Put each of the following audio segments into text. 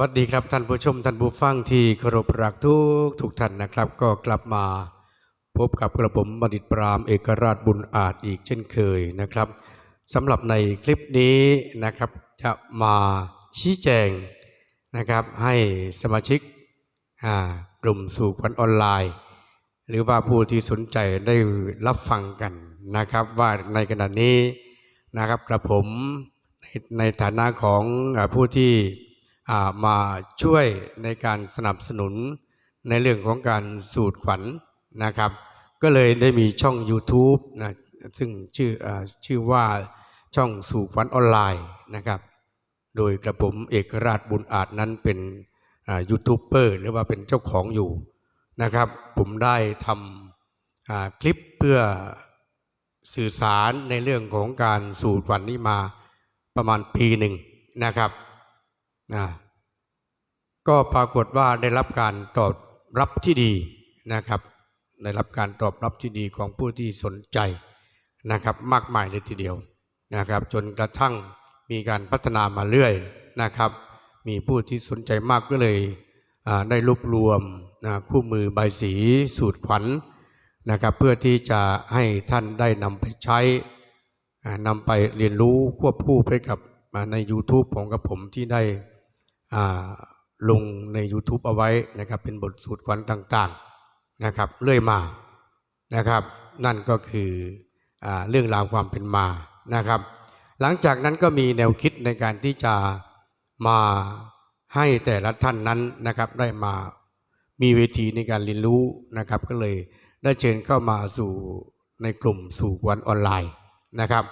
วัสดีครับท่านผู้ชมท่านผู้ฟังที่เคารพรักทุกทุกท่านนะครับ ก็กลับมาพบกับกระผมบัณฑิตปรามเอกราชบุญอาจอีกเช่นเคยนะครับสำหรับในคลิปนี้นะครับจะมาชี้แจงนะครับให้สมาชิกกลุ่มสู่ขวัญออนไลน์ หรือว่าผู้ที่สนใจได้รับฟังกันนะครับว่าในขณะนี้นะครับกระผมในฐานะของผู้ที่ มาช่วยในการสนับสนุนในเรื่องของการสูตรขวัญนะครับ ก็เลยได้มีช่อง YouTube นะซึ่งชื่ออชื่อว่าช่องสู่ขวัญออนไลน์นะครับ โดยกระผมเอกราชบุญอาจนั้นเป็นยูทูบเบอร์หรือว่าเป็นเจ้าของอยู่นะครับ ผมได้ทำคลิปเพื่อสื่อสารในเรื่องของการสู่ขวัญนี้มาประมาณปีหนึ่งนะครับ ก็ปรากฏว่าได้รับการตอบรับที่ดีนะครับ ได้รับการตอบรับที่ดีของผู้ที่สนใจนะครับ มากมายเลยทีเดียวนะครับ จนกระทั่งมีการพัฒนามาเรื่อยนะครับ มีผู้ที่สนใจมากก็เลยได้รวบรวมนะคู่มือใบสีสูตรขวัญนะครับ เพื่อที่จะให้ท่านได้นำไปใช้นำไปเรียนรู้ควบคู่ไปกับอ่าใน YouTube ของกับผมที่ได้ ลงใน YouTube เอาไว้นะครับ เป็นบทสูตรขวัญต่างๆนะครับ เรื่อยมานะครับ นั่นก็คืออเรื่องราวความเป็นมานะครับ หลังจากนั้นก็มีแนวคิดในการที่จะมาให้แต่ละท่านนั้นนะครับได้มามีเวทีในการเรียนรู้นะครับ ก็เลยได้เชิญเข้ามาสู่ในกลุ่มสู่วันออนไลน์นะครับ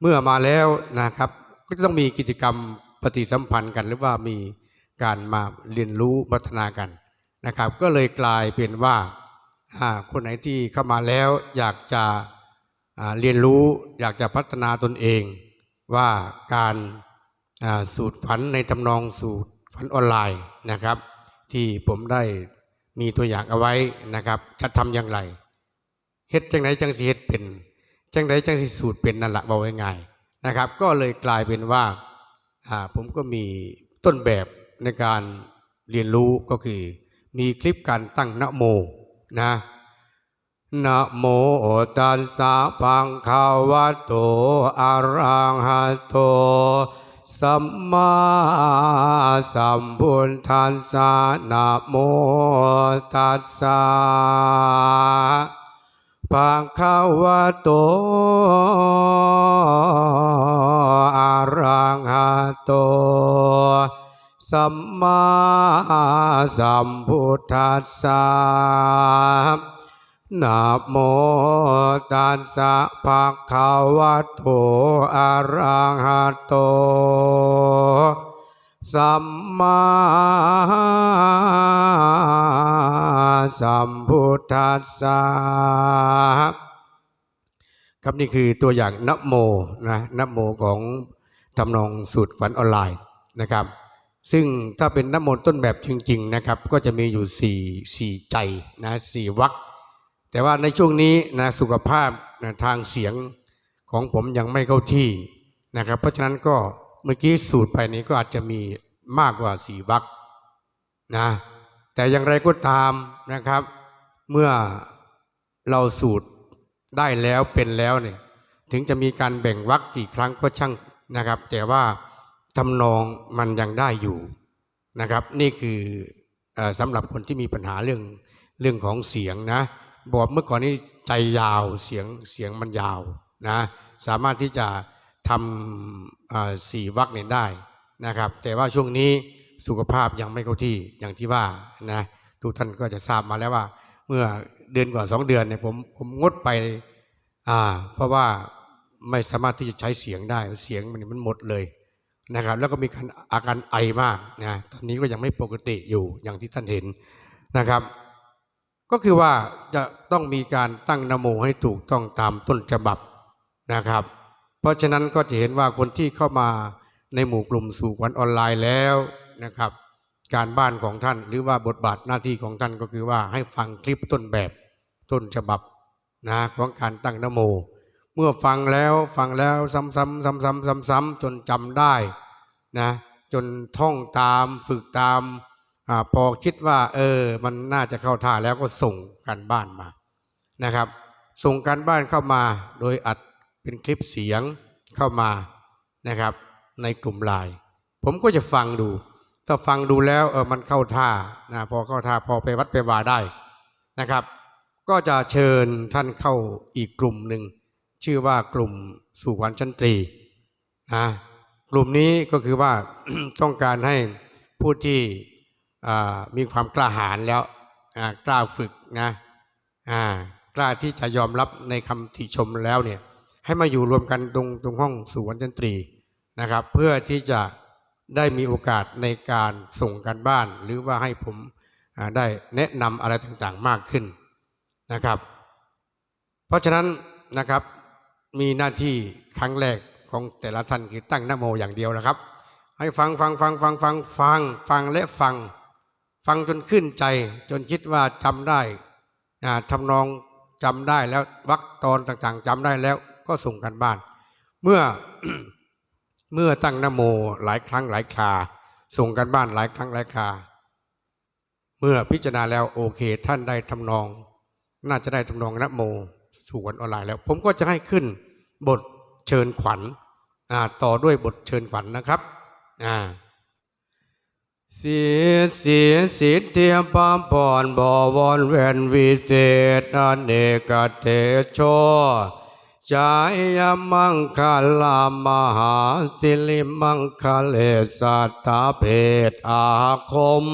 เมื่อมาแล้วนะครับก็ต้องมีกิจกรรม ปฏิสัมพันธ์กัน หรือว่ามีการมาเรียนรู้พัฒนากันนะครับ ก็เลยกลายเป็นว่าคนไหนที่เข้ามาแล้วอยากจะเรียนรู้อยากจะพัฒนาตนเองว่าการสูตรฝันในทำนองสูตรฝันออนไลน์นะครับ ที่ผมได้มีตัวอย่างเอาไว้นะครับจะทำอย่างไรเฮ็ดจังไหนจังสิเฮ็ดเป็นจังไหนจังสิสูตรเป็นนั่นแหละบอกง่ายๆนะครับ ก็เลยกลายเป็นว่า ผมก็มีต้นแบบในการเรียนรู้ก็คือ มีคลิปการตั้งนะโมนะนะโมตัสสะปังคาวะโตอะระหะโตสัมมาสัมพุทธัสสะนะโมตัสสะ ปังคาวะโตอะระหะโต สัมมาสัมพุทธัสสะนะโมตัสสะภะคะวะโตอะระหะโต สัมมา สัมพุทธัสสะครับนี่คือตัวอย่างนโมนะนโมของทำนองสูตรฝันออนไลน์นะครับ ซึ่งถ้าเป็นน้ำมนต์ต้นแบบจริงๆนะครับ ก็จะมีอยู่สี่สี่ใจนะสี่วรรคแต่ว่าในช่วงนี้นะสุขภาพนะทางเสียงของผมยังไม่เข้าที่นะครับ เพราะฉะนั้นก็เมื่อกี้สูตรไปนี้ก็อาจจะมีมากกว่าสี่วรรคนะ แต่อย่างไรก็ตามนะครับ เมื่อเราสูตรได้แล้วเป็นแล้วเนี่ยถึงจะมีการแบ่งวรรคกี่ครั้งก็ช่างนะครับ แต่ว่าทำนองมันยังได้อยู่นะครับ นี่คืออสำหรับคนที่มีปัญหาเรื่องเรื่องของเสียงนะบอกเมื่อก่อนนี้ใจยาวเสียงเสียงมันยาวนะสามารถที่จะทำสี่วรรคเนี่ยได้นะครับ แต่ว่าช่วงนี้ สุขภาพยังไม่เข้าที่อย่างที่ว่านะทุกท่านก็จะทราบมาแล้วว่า เมื่อเดือนกว่าสองเดือนเนี่ยผมผมงดไปอ่าเพราะว่าไม่สามารถที่จะใช้เสียงได้เสียงมันมันหมดเลยนะครับ แล้วก็มีการอาการไอมากนะตอนนี้ก็ยังไม่ปกติอยู่อย่างที่ท่านเห็นนะครับ ก็คือว่าจะต้องมีการตั้งนโมให้ถูกต้องตามต้นฉบับนะครับ เพราะฉะนั้นก็จะเห็นว่าคนที่เข้ามาในหมู่กลุ่มสู่ขวัญออนไลน์แล้ว นะครับ การบ้านของท่านหรือว่าบทบาทหน้าที่ของท่านก็คือว่าให้ฟังคลิปต้นแบบต้นฉบับนะของการตั้งนโม เมื่อฟังแล้วฟังแล้วซ้ำๆซ้ำๆซ้ำๆจนจำได้นะจนท่องตามฝึกตามอพอคิดว่าเออมันน่าจะเข้าท่าแล้วก็ส่งการบ้านมานะครับ ส่งการบ้านเข้ามาโดยอัดเป็นคลิปเสียงเข้ามานะครับ ในกลุ่มไลน์ผมก็จะฟังดู ถ้าฟังดูแล้วเออมันเข้าท่านะพอเข้าท่าพอไปวัดไปวาได้นะครับ ก็จะเชิญท่านเข้าอีกกลุ่มหนึ่งชื่อว่ากลุ่มสู่ขวัญชั้นตรีนะกลุ่มนี้ก็คือว่าต้องการให้ผู้ที่มีความกล้าหาญแล้วกล้าฝึกนะอ่ากล้าที่จะยอมรับในคำติชมแล้วเนี่ยให้มาอยู่รวมกันตรงตรงห้องสู่ขวัญชั้นตรีนะครับ เพื่อที่จะ ได้มีโอกาสในการส่งกันบ้าน หรือว่าให้ผมได้แนะนำอะไรต่างๆมากขึ้นนะครับ เพราะฉะนั้นนะครับมีหน้าที่ครั้งแรกของแต่ละท่านคือตั้งนโมอย่างเดียวนะครับ ให้ฟังฟังฟังฟังฟังฟังฟังและฟัง ฟังจนขึ้นใจ จนคิดว่าจำได้อ่าทำนองจำได้แล้ววรรคตอนต่างๆจำได้แล้วก็ส่งกันบ้าน เมื่อ เมื่อตั้งนโมหลายครั้งหลายคราส่งกันบ้านหลายครั้งหลายคราเมื่อพิจารณาแล้วโอเค ท่านได้ทำนอง น่าจะได้ทำนองนโมสู่วันออนไลน์แล้ว ผมก็จะให้ขึ้นบทเชิญขวัญต่อด้วยบทเชิญขวัญนะครับอ่าเสียเสียสิทธิปามปอนบวรเวนวิเศษอเนกเตโช จายมังคลามหาสิลิมังคเลสัตตาเพศอาคม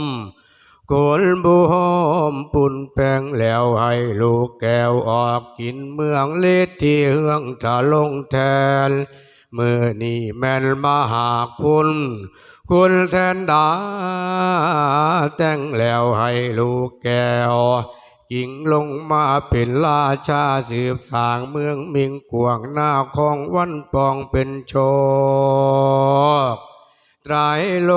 กุลบุหอมปุ่นแปงแล้วให้ลูกแก้วออกกินเมืองเลดที่เฮืองทะลงแทนเมื่อนี่แม่นมหาคุณ คุณแทนดา แต่งแล้วให้ลูกแก้ว จิงลงมาเป็นราชาสืบสางเมืองมิงกวางหน้าของวันปองเป็นโชคไตรโล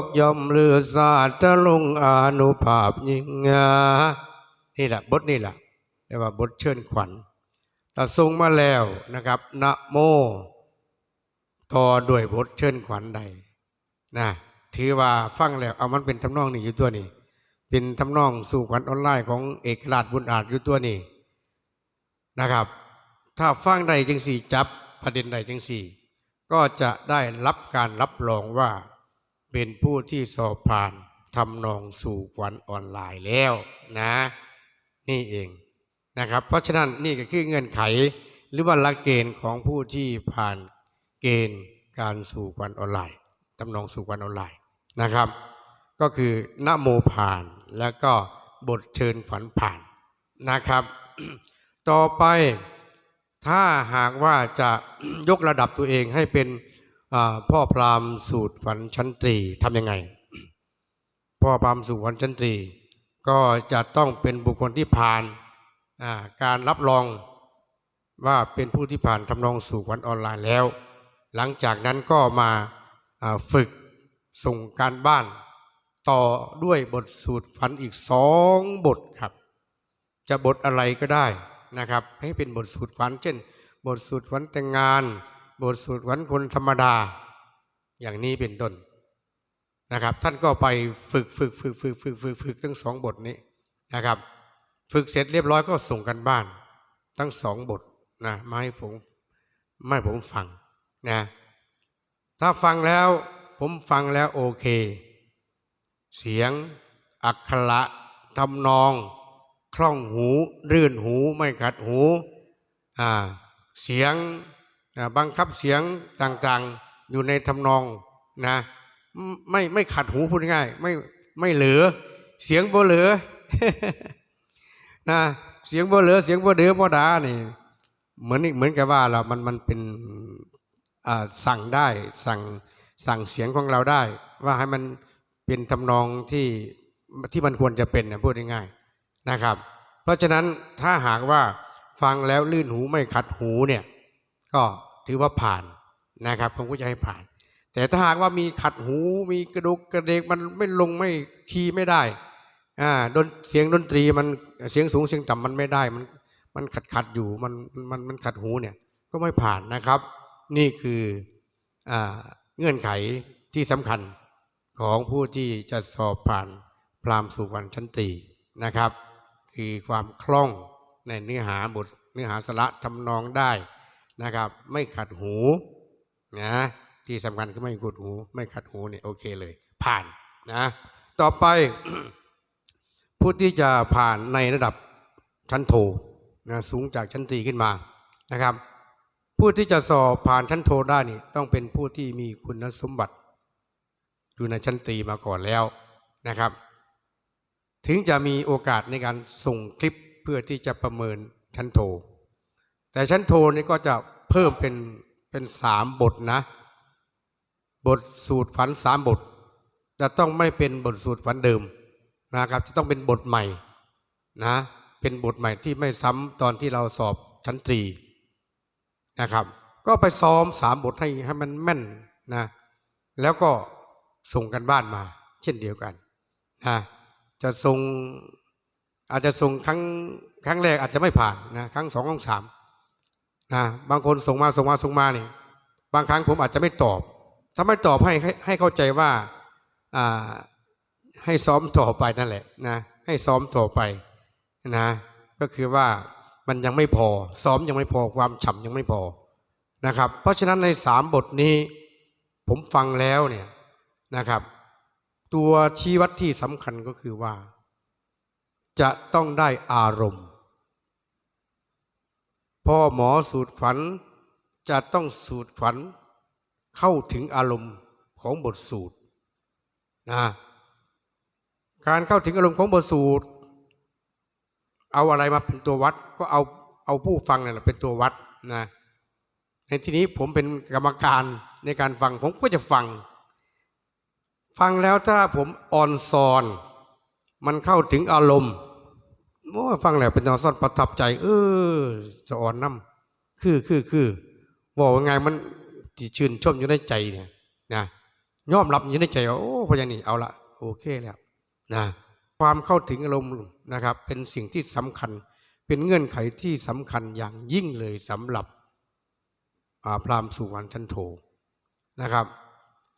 กย่อมเลือศาสตร์ลงอานุภาพยิ่งงานี่แหละบทนี่แหละเรียกว่าบทเชิญขวัญแต่ทรงมาแล้วนะครับนะโมต่อด้วยบทเชิญขวัญใดนะถือว่าฟังแล้วเอามันเป็นทำนองนี่อยู่ตัวนี้ เป็นทำนองสู่ขวัญออนไลน์ของเอกราชบุญอาจอยู่ตัวนี้นะครับ ถ้าฟังใดจึงสี่จับประเด็นใดจึงสี่ ก็จะได้รับการรับรองว่าเป็นผู้ที่สอบผ่านทำนองสู่ขวัญออนไลน์แล้วนะ นี่เองนะครับ เพราะฉะนั้นนี่ก็คือเงื่อนไข หรือว่าหลักเกณฑ์ของผู้ที่ผ่านเกณฑ์การสู่ขวัญออนไลน์ทำนองสู่ขวัญออนไลน์นะครับ ก็คือนโมผ่าน แล้วก็บทเชิญฝันผ่านนะครับ ต่อไปถ้าหากว่าจะยกระดับตัวเองให้เป็นพ่อพราหมณ์สูตรฝันชั้นตรีทำยังไง พ่อพราหมณ์สูตรฝันชั้นตรี ก็จะต้องเป็นบุคคลที่ผ่านการรับรองว่าเป็นผู้ที่ผ่านทำนองสู่วัญออนไลน์แล้ว หลังจากนั้นก็มาฝึกส่งการบ้าน ต่อด้วยบทสูตรฝันอีกสองบทครับ จะบทอะไรก็ได้นะครับ ให้เป็นบทสูตรฝัน เช่น บทสูตรฝันแต่งงาน บทสูตรฝันคนธรรมดา อย่างนี้เป็นต้นนะครับ ท่านก็ไปฝึกฝึกฝึกฝึกฝึกฝึกฝึกทั้งสองบทนี้นะครับ ฝึกเสร็จเรียบร้อยก็ส่งกันบ้าน ทั้งสองบทนะมาให้ผมไม่ให้ผมฟังนะถ้าฟังแล้วผมฟังแล้วโอเค เสียง อักขระทำนอง คล่องหูรื่นหูไม่ขัดหูเสียงบังคับเสียงต่างๆอยู่ในทำนองนะไม่ไม่ขัดหูพูดง่ายไม่ไม่เหลือ เสียงบ่เหลือนะเสียงบ่เหลือเสียงบ่เดือบ่ดานี่เหมือนเหมือนกับว่าเรามันมันเป็นสั่งได้สั่งสั่งเสียงของเราได้ ว่าให้มัน เป็นทำนองที่ที่มันควรจะเป็นนะพูดง่ายๆนะครับ เพราะฉะนั้นถ้าหากว่าฟังแล้วลื่นหูไม่ขัดหูเนี่ยก็ถือว่าผ่านนะครับผมก็จะให้ผ่าน แต่ถ้าหากว่ามีขัดหูมีกระดุกกระเดกมันไม่ลงไม่คีย์ไม่ได้อ่าดนเสียงดนตรีมันเสียงสูงเสียงต่ำมันไม่ได้มันมันขัดขัดอยู่มันมันมันขัดหูเนี่ยก็ไม่ผ่านนะครับ นี่คืออ่าเงื่อนไขที่ที่สำคัญ ของผู้ที่จะสอบผ่านพราหมณ์สู่วันชั้นตีนะครับ คือความคล่องในเนื้อหาบทเนื้อหาสาระทำนองได้นะครับ ไม่ขัดหูนะที่สำคัญคือไม่กุดหู ไม่ขัดหูเนี่ยโอเคเลย ผ่านนะต่อไปผู้ที่จะผ่านในระดับชั้นโทนะสูงจากชั้นตรีขึ้นมานะครับ ผู้ที่จะสอบผ่านชั้นโทได้นี่ต้องเป็นผู้ที่มีคุณสมบัติ อยู่ในชั้นตรีมาก่อนแล้วนะครับ ถึงจะมีโอกาสในการส่งคลิปเพื่อที่จะประเมินชั้นโท แต่ชั้นโทนี่ก็จะเพิ่มเป็นเป็นสามบทนะ บทสูตรฝันสามบท จะต้องไม่เป็นบทสูตรฝันเดิมนะครับ จะต้องเป็นบทใหม่นะเป็นบทใหม่ที่ไม่ซ้ำตอนที่เราสอบชั้นตรีนะครับ ก็ไปซ้อมสามบทให้ให้มันแม่นนะแล้วก็ ส่งกันบ้านมา เช่นเดียวกันนะจะส่งอาจจะส่งครั้งครั้งแรกอาจจะไม่ผ่านนะครั้งสองครั้งสามนะบางคนส่งมาส่งมาส่งมาเนี่ยบางครั้งผมอาจจะไม่ตอบ ถ้าไม่ตอบให้ให้ให้เข้าใจว่าอ่าให้ซ้อมต่อไปนั่นแหละนะให้ซ้อมต่อไปนะก็คือว่ามันยังไม่พอ ซ้อมยังไม่พอความฉ่ำยังไม่พอนะครับ เพราะฉะนั้นในสามบทนี้ ผมฟังแล้วเนี่ย นะครับ ตัวชี้วัดที่สำคัญก็คือว่า จะต้องได้อารมณ์ พ่อหมอสูตรฝันจะต้องสูตรฝันเข้าถึงอารมณ์ของบทสูตรนะการเข้าถึงอารมณ์ของบทสูตร เอาอะไรมาเป็นตัววัดก็เอาเอาผู้ฟังนั่แหละเป็นตัววัดนะในที่นี้ผมเป็นกรรมการในการฟังผมก็จะฟัง ฟังแล้วถ้าผมอ่อนซอน มันเข้าถึงอารมณ์โอ้ฟังแล้วเป็นตอนซอนประทับใจ เออจะอ่อนน้ำคือคือคือบอกว่าไงมันชื่นชมอยู่ในใจเนี่ยนะยอมรับอยู่ในใจว่าโอ้พยานี้เอาละโอเคแล้วนะความเข้าถึงอารมณ์นะครับ เป็นสิ่งที่สำคัญ เป็นเงื่อนไขที่สำคัญอย่างยิ่งเลยสำหรับพราหมณ์สุวรรณชันโทนะครับ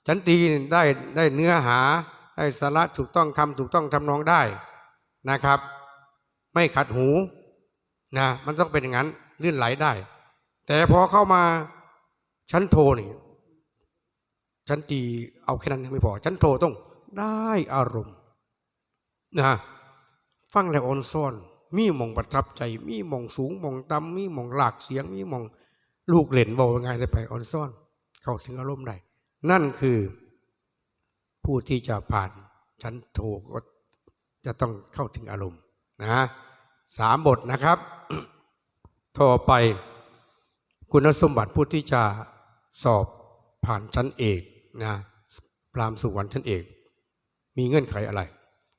ชั้นตีได้ได้เนื้อหาได้สาระถูกต้องคำถูกต้องทำนองได้นะครับ ไม่ขัดหูนะมันต้องเป็นอย่างนั้นลื่นไหลได้ แต่พอเข้ามาชั้นโทนี่ชั้นตีเอาแค่นั้นไม่พอชั้นโทต้องได้อารมณ์นะฟังแล้วอ่อนซ่อน มีมองประทับใจ มีมองสูงมองต่ำมีมองหลากเสียง มีมองลูกเหล่นบอกยังไงได้ไปอ่อนซ่อน เข้าถึงอารมณ์ได้ นั่นคือผู้ที่จะผ่านชั้นโทก็จะต้องเข้าถึงอารมณ์นะสามบทนะครับ ต่อไปคุณสมบัติผู้ที่จะสอบผ่านชั้นเอกนะพรามสุวรรณชั้นเอก มีเงื่อนไขอะไร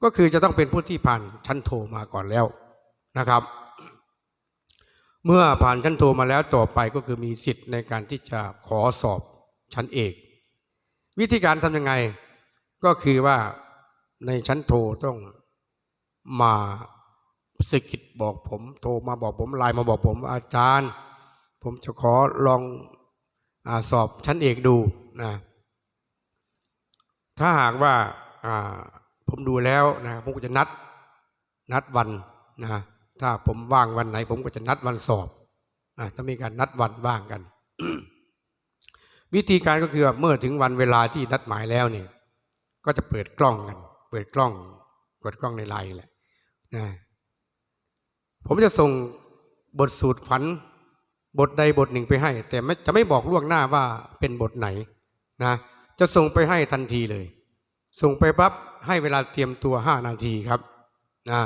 ก็คือจะต้องเป็นผู้ที่ผ่านชั้นโทมาก่อนแล้วนะครับ เมื่อผ่านชั้นโทมาแล้วต่อไปก็คือมีสิทธิ์ในการที่จะขอสอบชั้นเอก วิธีการทำยังไง ก็คือว่าในชั้นโทรต้องมาสกิดบอกผม โทรมาบอกผมไลน์มาบอกผมอาจารย์ ผมจะขอลองอสอบชั้นเอกดูนะถ้าหากว่าผมดูแล้วนะผมก็จะนัดนัดวันนะถ้าผมว่างวันไหน ผมก็จะนัดวันสอบอ่าถ้ามีการนัดวันว่างกัน วิธีการก็คือเมื่อถึงวันเวลาที่นัดหมายแล้วเนี่ยก็จะเปิดกล้องกัน เปิดกล้องเปิดกล้องในไลน์แหละนะผมจะส่งบทสูตรฝัน บทใดบทหนึ่งไปให้ แต่จะไม่บอกล่วงหน้าว่าเป็นบทไหนนะจะส่งไปให้ทันทีเลย ส่งไปปั๊บให้เวลาเตรียมตัวห้านาทีครับนะ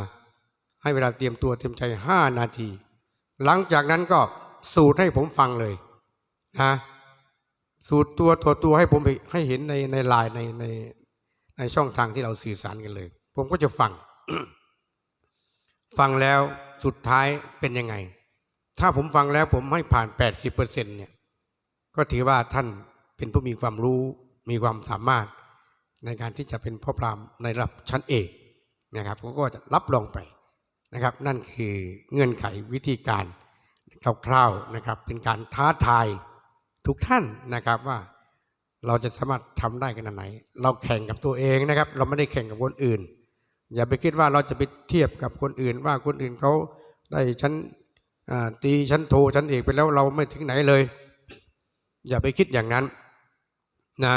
ให้เวลาเตรียมตัวเตรียมใจห้านาที หลังจากนั้นก็สูตรให้ผมฟังเลยนะ สูตรตัวตัวตัวให้ผมให้เห็นในในไลน์ในในในช่องทางที่เราสื่อสารกันเลย ผมก็จะฟัง ฟังแล้วสุดท้ายเป็นยังไง ถ้าผมฟังแล้วผมให้ผ่าน 80%เนี่ย ก็ถือว่าท่านเป็นผู้มีความรู้ มีความสามารถในการที่จะเป็นพ่อพรามในระดับชั้นเอกนะครับผมก็จะรับรองไปนะครับ นั่นคือเงื่อนไขวิธีการคร่าวๆนะครับ เป็นการท้าทาย ทุกท่านนะครับว่าเราจะสามารถทำได้ขนาดไหน เราแข่งกับตัวเองนะครับ เราไม่ได้แข่งกับคนอื่น อย่าไปคิดว่าเราจะไปเทียบกับคนอื่น ว่าคนอื่นเขาได้ชั้นตีชั้นโทชั้นเอกไปแล้วเราไม่ถึงไหนเลย อย่าไปคิดอย่างนั้นนะ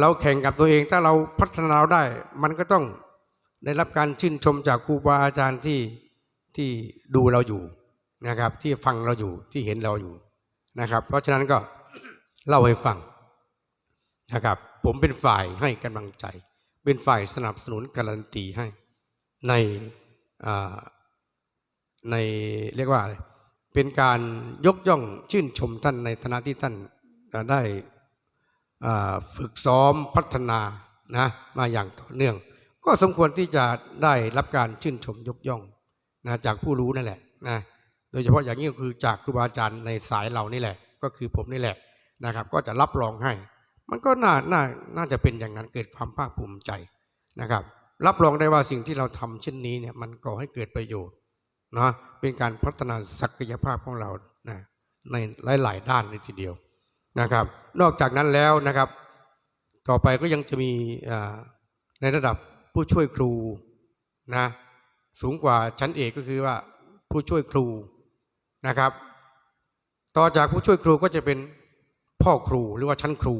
เราแข่งกับตัวเองถ้าเราพัฒนาเราได้ มันก็ต้องได้รับการชื่นชมจากครูบาอาจารย์ที่ที่ดูเราอยู่นะครับ ที่ฟังเราอยู่ที่เห็นเราอยู่ นะครับ เพราะฉะนั้นก็เล่าให้ฟังนะครับ ผมเป็นฝ่ายให้กำลังใจ เป็นฝ่ายสนับสนุนการันตีให้ในในเรียกว่าอะไรเป็นการยกย่องชื่นชมท่านในฐานะที่ท่านได้ฝึกซ้อมพัฒนานะมาอย่างต่อเนื่อง ก็สมควรที่จะได้รับการชื่นชมยกย่องนะจากผู้รู้นั่นแหละนะ โดยเฉพาะอย่างนี้ก็คือจากครูบาอาจารย์ในสายเรานี่แหละ ก็คือผมนี่แหละนะครับ ก็จะรับรองให้ มันก็น่าน่าน่าจะเป็นอย่างนั้นเกิดความภาคภูมิใจนะครับ รับรองได้ว่าสิ่งที่เราทำเช่นนี้เนี่ยมันก่อให้เกิดประโยชน์นะเป็นการพัฒนาศักยภาพของเรานะในหลาย ๆ ด้านเลยทีเดียวนะครับ นอกจากนั้นแล้วนะครับ ต่อไปก็ยังจะมีในระดับผู้ช่วยครูนะสูงกว่าชั้นเอกก็คือว่าผู้ช่วยครู นะครับ ต่อจากผู้ช่วยครูก็จะเป็นพ่อครูหรือว่าชั้นครู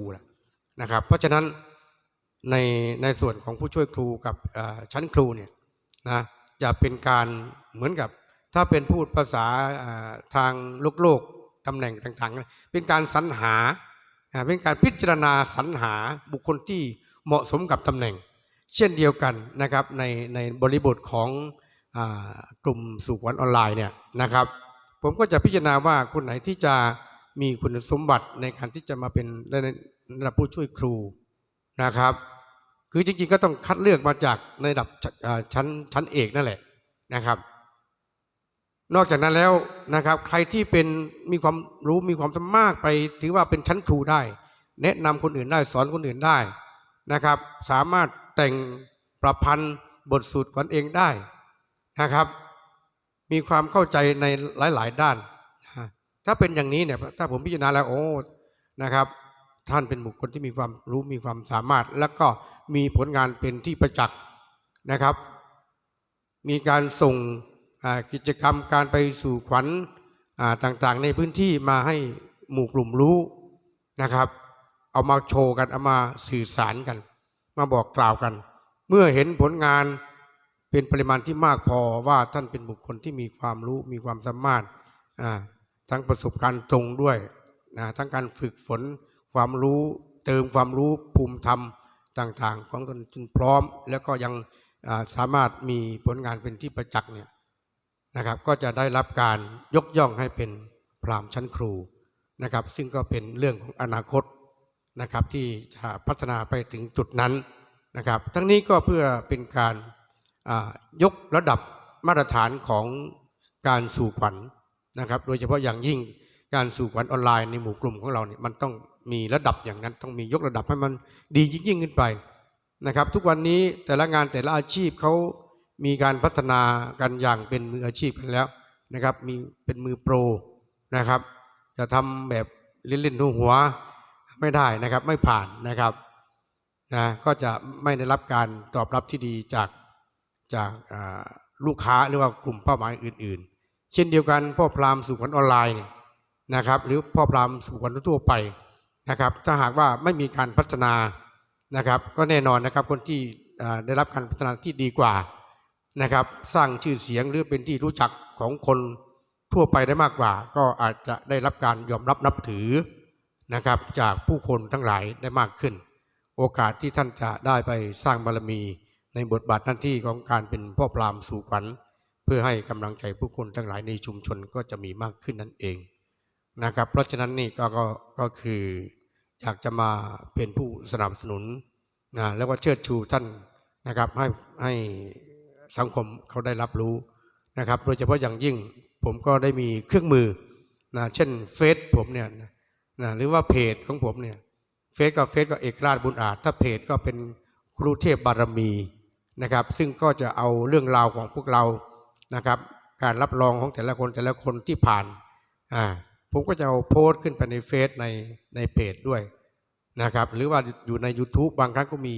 นะครับ เพราะฉะนั้นในในส่วนของผู้ช่วยครูกับชั้นครูเนี่ยนะจะเป็นการเหมือนกับถ้าเป็นพูดภาษาทางโลกโลกตำแหน่งต่างๆ เป็นการสรรหาเป็นการพิจารณาสรรหาบุคคลที่เหมาะสมกับตำแหน่ง เช่นเดียวกันนะครับในในบริบทของอกลุ่มสู่ขวัญออนไลน์เนี่ยนะครับ ผมก็จะพิจารณาว่าคนไหนที่จะมีคุณสมบัติในการที่จะมาเป็นระดับผู้ช่วยครูนะครับ คือจริงๆก็ต้องคัดเลือกมาจากในระดับช,ชั้นชั้นเอกนั่นแหละนะครับ นอกจากนั้นแล้วนะครับ ใครที่เป็นมีความรู้มีความสามารถไปถือว่าเป็นชั้นครูได้ แนะนำคนอื่นได้สอนคนอื่นได้นะครับ สามารถแต่งประพันธ์บทสูตรขวัญเองได้นะครับ มีความเข้าใจในหลาย ๆ ด้าน ถ้าเป็นอย่างนี้เนี่ยถ้าผมพิจารณาแล้วโอ้นะครับ ท่านเป็นบุคคลที่มีความรู้มีความสามารถ แล้วก็มีผลงานเป็นที่ประจักษ์นะครับ มีการส่งกิจกรรมการไปสู่ขวัญต่างๆ ในพื้นที่มาให้หมู่กลุ่มรู้นะครับ เอามาโชว์กันเอามาสื่อสารกัน มาบอกกล่าวกัน เมื่อเห็นผลงาน เป็นปริมาณที่มากพอว่าท่านเป็นบุคคลที่มีความรู้มีความสามารถทั้งประสบการณ์ตรงด้วยนะทั้งการฝึกฝนความรู้เติมความรู้ภูมิธรรมต่างๆ ของตนจนพร้อม แล้วก็ยังสามารถมีผลงานเป็นที่ประจักษ์เนี่ยนะครับ ก็จะได้รับการยกย่องให้เป็นพรามชั้นครูนะครับ ซึ่งก็เป็นเรื่องของอนาคตนะครับที่จะพัฒนาไปถึงจุดนั้นนะครับ ทั้งนี้ก็เพื่อเป็นการ ยกระดับมาตรฐานของการสู่ขวัญนะครับ โดยเฉพาะอย่างยิ่งการสู่ขวัญออนไลน์ในหมู่กลุ่มของเราเนี่ยมันต้องมีระดับอย่างนั้น ต้องมียกระดับให้มันดียิ่งยิ่งขึ้นไปนะครับ ทุกวันนี้แต่ละงานแต่ละอาชีพเขามีการพัฒนากันอย่างเป็นมืออาชีพกันแล้วนะครับ มีเป็นมือโปรนะครับ จะทำแบบเล่นๆหัวๆไม่ได้นะครับไม่ผ่านนะครับนะก็จะไม่ได้รับการตอบรับที่ดีจาก จากลูกค้าหรือว่ากลุ่มเป้าหมายอื่น ๆ เช่นเดียวกันพ่อพรามสู่ขวัญออนไลน์นะครับหรือพ่อพรามสู่ขวัญทั่วไปนะครับถ้าหากว่าไม่มีการพัฒนานะครับก็แน่นอนนะครับคนที่ได้รับการพัฒนาที่ดีกว่านะครับสร้างชื่อเสียงหรือเป็นที่รู้จักของคนทั่วไปได้มากกว่า ก็อาจจะได้รับการยอมรับนับถือนะครับจากผู้คนทั้งหลายได้มากขึ้น โอกาสที่ท่านจะได้ไปสร้างบารมี ในบทบาทหน้าที่ของการเป็นพ่อพราหมณ์สู่ขวัญ เพื่อให้กำลังใจผู้คนทั้งหลายในชุมชนก็จะมีมากขึ้นนั่นเองนะครับ เพราะฉะนั้นนี่ก็ก็ก็คืออยากจะมาเป็นผู้สนับสนุนนะแล้วก็เชิดชูท่านนะครับให้ให้สังคมเขาได้รับรู้นะครับ โดยเฉพาะอย่างยิ่งผมก็ได้มีเครื่องมือนะเช่นเฟซผมเนี่ยนะหรือว่าเพจของผมเนี่ยเฟซก็เฟซก็เอกราชบุญอาจ ถ้าเพจก็เป็นครูเทพบารมี นะครับ ซึ่งก็จะเอาเรื่องราวของพวกเรานะครับ การรับรองของแต่ละคนแต่ละคนที่ผ่านอ่าผมก็จะเอาโพสต์ขึ้นไปในเฟซในในเพจด้วยนะครับ หรือว่าอยู่ใน YouTube บางครั้งก็มี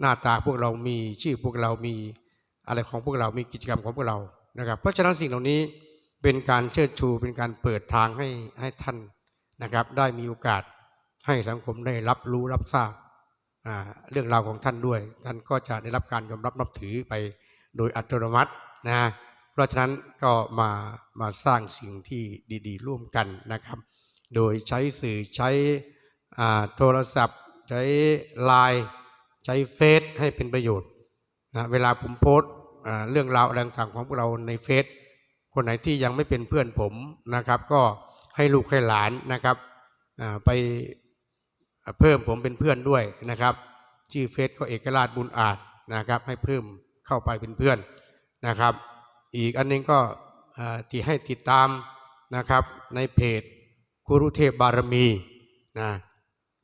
หน้าตาพวกเรามีชื่อพวกเรามีอะไรของพวกเรามีกิจกรรมของพวกเรานะครับ เพราะฉะนั้นสิ่งเหล่านี้เป็นการเชิดชูเป็นการเปิดทางให้ให้ท่านนะครับ ได้มีโอกาสให้สังคมได้รับรู้รับทราบ เรื่องราวของท่านด้วย ท่านก็จะได้รับการยอมรับนับถือไปโดยอัตโนมัตินะเพราะฉะนั้นก็มามาสร้างสิ่งที่ดี ๆ ร่วมกันนะครับ โดยใช้สื่อใช้โทรศัพท์ ใช้ไลน์ใช้เฟซให้เป็นประโยชน์นะเวลาผมโพสเรื่องราวอะไรต่างๆของพวกเราในเฟซคนไหนที่ยังไม่เป็นเพื่อนผมนะครับ ก็ให้ลูกให้หลานนะครับไป เพิ่มผมเป็นเพื่อนด้วยนะครับชื่อเฟซก็เอกราชบุญอาจนะครับ ให้เพิ่มเข้าไปเป็นเพื่อนนะครับ อีกอันหนึงก็ที่ให้ติดตามนะครับในเพจกุรุเทพบารมีนะ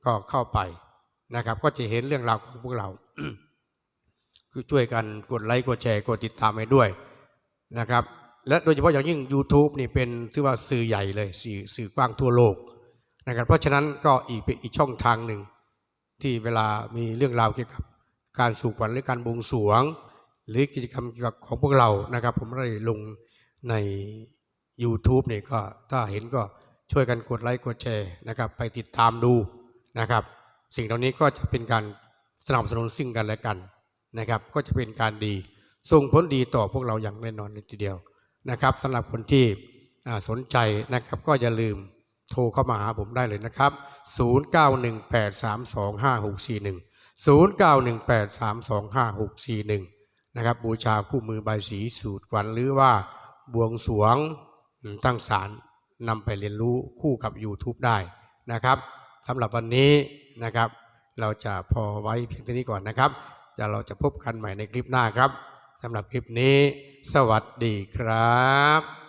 ก็เข้าไปนะครับ ก็จะเห็นเรื่องราวของพวกเรา คือช่วยกันกดไลค์กดแชร์กดติดตามให้ด้วยนะครับ และโดยเฉพาะอย่างยิ่ง YouTube นี่เป็นที่ว่าสื่อใหญ่เลยสื่อสื่อกว้างทั่วโลก นะครับเพราะฉะนั้นก็อีกเป็นอีกช่องทางหนึ่ง ที่เวลามีเรื่องราวเกี่ยวกับ การสู่ขวัญหรือการบวงสรวง หรือกิจกรรมเกี่ยวกับของพวกเรานะครับ ผมได้ลงใน YouTube เนี่ยก็ถ้าเห็นก็ช่วยกันกดไลค์กดแชร์นะครับ ไปติดตามดูนะครับ สิ่งเหล่านี้ก็จะเป็นการสนับสนุนซึ่งกันและกันนะครับ ก็จะเป็นการดีส่งผลดีต่อพวกเราอย่างแน่นอนเลยทีเดียวนะครับสำหรับคนที่สนใจนะครับก็อย่าลืม โทรเข้ามาหาผมได้เลยนะครับ 0918325641 0918325641 นะครับ บูชาคู่มือใบสีสูตรขวัญหรือว่าบวงสรวงตั้งศาลนำไปเรียนรู้คู่กับ YouTube ได้นะครับสำหรับวันนี้นะครับ เราจะพอไว้เพียงเท่านี้ก่อนนะครับจะเราจะพบกันใหม่ในคลิปหน้าครับสำหรับคลิปนี้ สวัสดีครับ